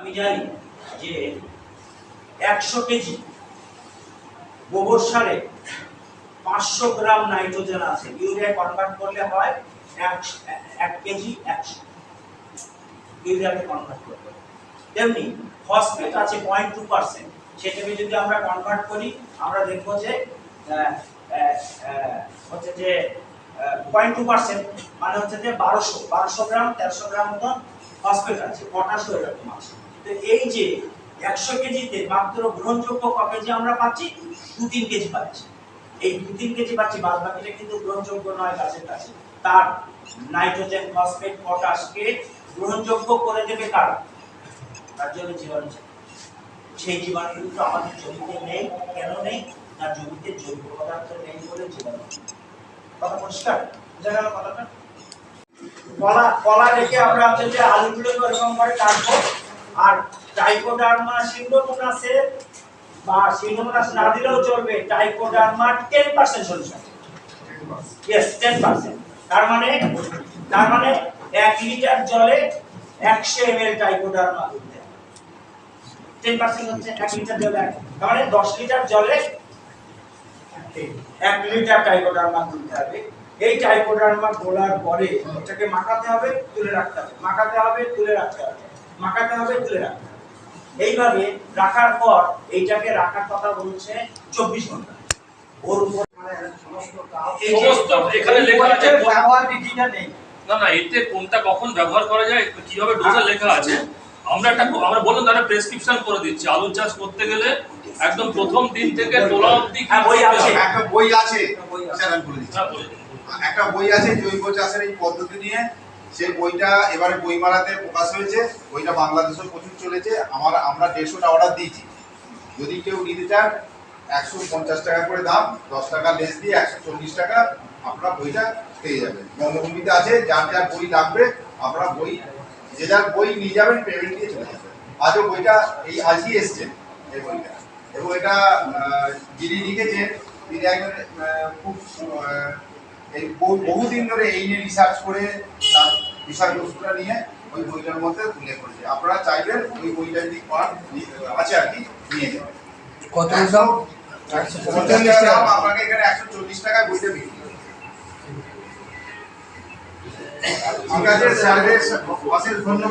আমি জানি যে একশো কেজি গোবর সারে পাঁচশো গ্রাম নাইট্রোজেন আছে। ইউরিয়া কনভার্ট করলে হয় এক কেজি একশো। ইউরিয়াকে কনভার্ট করতে তেমনি ফসফেট আছে পয়েন্ট টু পার্সেন্ট সেটাকে যদি আমরা কনভার্ট করি, আমরা দেখব যে হচ্ছে যে পয়েন্ট টু পার্সেন্ট মানে হচ্ছে যে বারোশো। বারোশো গ্রাম, তেরোশো গ্রাম মতন ফসফেট আছে পটাশও এরকম আছে। এই যে একশো কেজিতে মাত্র গ্রহণযোগ্য ক কেজি আমরা পাচ্ছি? দু তিন কেজি পাচ্ছি। এই দু তিন কেজি পাচ্ছি বাদ বাকিটা কিন্তু গ্রহণযোগ্য নয় গাছের কাছে। তার নাইট্রোজেন, ফসফেট, পটাশকে গ্রহণযোগ্য করে দেবে কার? তার জন্য জীবাণু সেই জীবাণু কিন্তু আমাদের জমিতে নেই। কেন নেই? না, জমিতে জৈব পদার্থ নেই বলে জীবাণু। কথা পরিষ্কার? বোঝা গেল কথাটা? কলা কলা রেখে আমরা হচ্ছে যে আলুগুলোকে এরকম করে কাটবো। আর টাইকোডার্মা সিন্ডোমোনাসে বা সিন্ডোমোনাস না দিলেও চলবে trichoderma ten percent solution yes ten percent তার মানে তার মানে এক লিটার জলে একশো এম এল টাইকোডার্মা দিতে টেন পার্সেন্ট হচ্ছে এক লিটার জলে তার মানে দশ লিটার জলে এক লিটার টাইকোডার্মা দিতে হবে। এই টাইকোডার্মা গোলার পরে এটাকে মাখাতে হবে, তুলে রাখতে হবে। মাখাতে হবে, তুলে রাখতে হবে। মাখাতে হবে তুলে রাখতে হবে এইভাবে রাখার পর এইটাকে রাখার কথা বলছে চব্বিশ ঘণ্টা। ওর উপর সমস্ত এখানে লেখা আছে ব্যবহার বিধিটা নেই। না না এতে কোনটা কখন ব্যবহার করা যায় কীভাবে ডোজে লেখা আছে আমরা একটা আমরা বললাম তারা প্রেসক্রিপশন করে দিচ্ছি। আলু চাষ করতে গেলে একদম প্রথম দিন থেকে তোলা অবধি হ্যাঁ, বই আছে। একটা বই আছে। হ্যাঁ। একটা বই আছে জৈব চাষের এই পদ্ধতি নিয়ে। সেই বইটা এবারে বইমেলাতে প্রকাশ হয়েছে, বইটা বাংলাদেশেও প্রচুর চলেছে। আমার, আমরা দেড়শোটা অর্ডার দিয়েছি। যদি কেউ নিতে চান, একশো পঞ্চাশ টাকা করে দাম, দশ টাকা লেস দিয়ে একশো চল্লিশ টাকা আপনারা বইটা পেয়ে যাবেন। বঙ্গভূমিতে আছে, যার যার বই লাগবে, আপনারা বই, যে যার বই নিয়ে যাবেন পেমেন্ট দিয়ে চলে যাবেন। আজও বইটা এই, আজই এসছে এই বইটা। এবং এটা যিনি লিখেছেন, তিনি একজন খুব এই বহু- বহুদিন ধরে এই নিয়ে রিসার্চ করে তার বিষয়বস্তুটা নিয়ে ওই বইটার মধ্যে উল্লেখ করেছে আপনারা চাইবেন ওই বইটা যদি পান আছে আর কি নিয়ে যাবেন। কত দাম আপনাকে এখানে একশো চল্লিশ টাকায় বইটা বিক্রি। ঠিক আছে? স্যারদের অশেষ ধন্যবাদ।